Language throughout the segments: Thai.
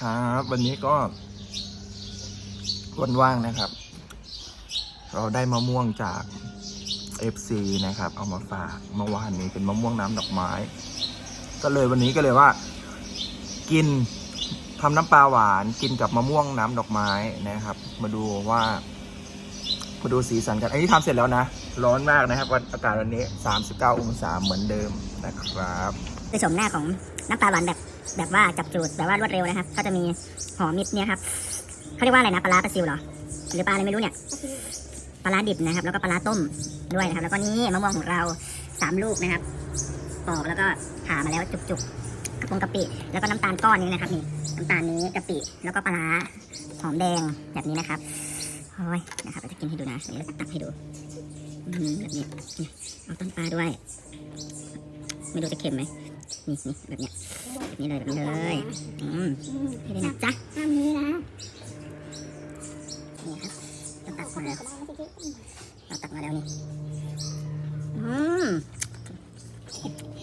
ครับวันนี้ก็วันว่างนะครับ เราได้มะม่วงจาก FC นะครับ เอามาฝากเมื่อวานนี้เป็นมะม่วงน้ำดอกไม้ ก็เลยวันนี้ก็เลยว่า กินทำน้ำปลาหวานกินกับมะม่วงน้ำดอกไม้นะครับ มาดูว่ามาดูสีสันกัน อันนี้ทำเสร็จแล้วนะ ร้อนมากนะครับวันอากาศวันนี้ 39 องศาเหมือนเดิมนะครับ คือชมหน้าของน้ำปลาหวานแบบแบบว่าจับจูดแบบว่ารวดเร็วนะครับ ก็จะมีหอมนิดเนี่ยครับเขาเรียกว่าอะไรนะปลาร้าปลาซิวเหรอหรือปลาอะไรไม่รู้เนี่ยปลาร้าดิบนะครับ แล้วก็ปลาร้าต้มด้วยนะครับ แล้วก็นี่มะม่วงของเราสามลูกนะครับปอกแล้วก็ผ่ามาแล้วจุกๆกระปงกะปิแล้วก็น้ำตาลก้อนนี้นะครับนี่น้ำตาลนี้กะปิแล้วก็ปลาร้าหอมแดงแบบนี้นะครับโอ้ยนะครับจะกินให้ดูนะเดี๋ยวเราจะตักให้ดูแบบนี้นี่เอาต้นปลาด้วย ไม่รู้จะเค็มไหม นี่นี่แบบเนี้ยแบบนี้เลยแบบนี้เลยอืมให้ได้นะจ๊ะห้ามนี้นะนี่ครับเราตักมาแล้วเราตักมาแล้วนี่อืม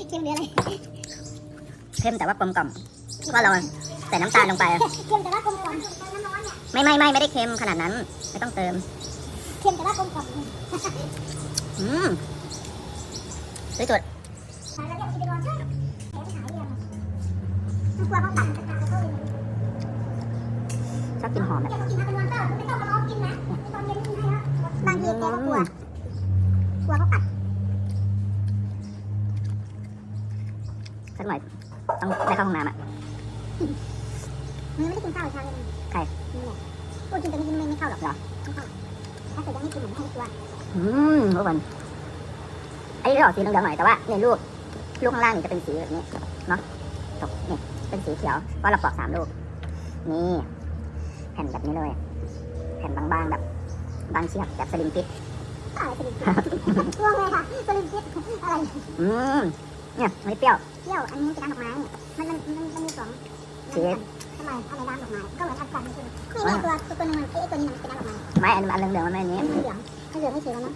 เค็มหรืออะไรเค็มแต่ว่ากลมกล่อมก็เราใส่น้ำตาลลงไปเค็มแต่ว่ากลมกล่อมน้ำร้อนเนี่ยไม่ไม่ไม่ไม่ได้เค็มขนาดนั้น ไม่ต้องเติมเค็มแต่ว่ากลมกล่อมอืมสวยจุด ชอบกินหอมแบบอยากกินมาเป็นวันก็ไม่ต้องมาล้อกินนะตอนเย็นกินให้แล้วบางทีแกก็กลัวกลัวเขาตัดสักหน่อยต้องได้เข้าห้องน้ำอะมันไม่ได้กินข้าวชาเลยใครนี่แหละพูดจริงแต่ไม่กินไม่ไม่เข้าหรอกเหรอไม่เข้าถ้าเกิดยังไม่กินเหมือนให้ตัวอืมทุกคนอันนี้จะออกสีเหลืองๆหน่อยแต่ว่าเนี่ยลูกลูกข้างล่างนี่จะเป็นสีแบบนี้เนาะ ตกนี่เป็นสีเขียวเพราะเราปอกสามลูก นี่ แผ่นแบบนี้เลย แผ่นบางๆแบบบางเชือกแบบสลิมฟิตอะไรสลิมฟิตกลัวเลยค่ะสลิมฟิตอะไรอืมเนี่ยไม่เปรี้ยวเที่ยวอันนี้เป็นน้ำดอกไม้มันมันมันมันมีสองสีทำไมอะไรน้ำดอกไม้ก็เหมือนอัดกันนี่นี่ตัวตัวตัวนึงมันไอ้ตัวนี้มันเป็นน้ำดอกไม้ไม้อันอันเหลืองๆมันไม่อันนี้มันเหลืองมันเหลืองไม่สีแล้วเนาะ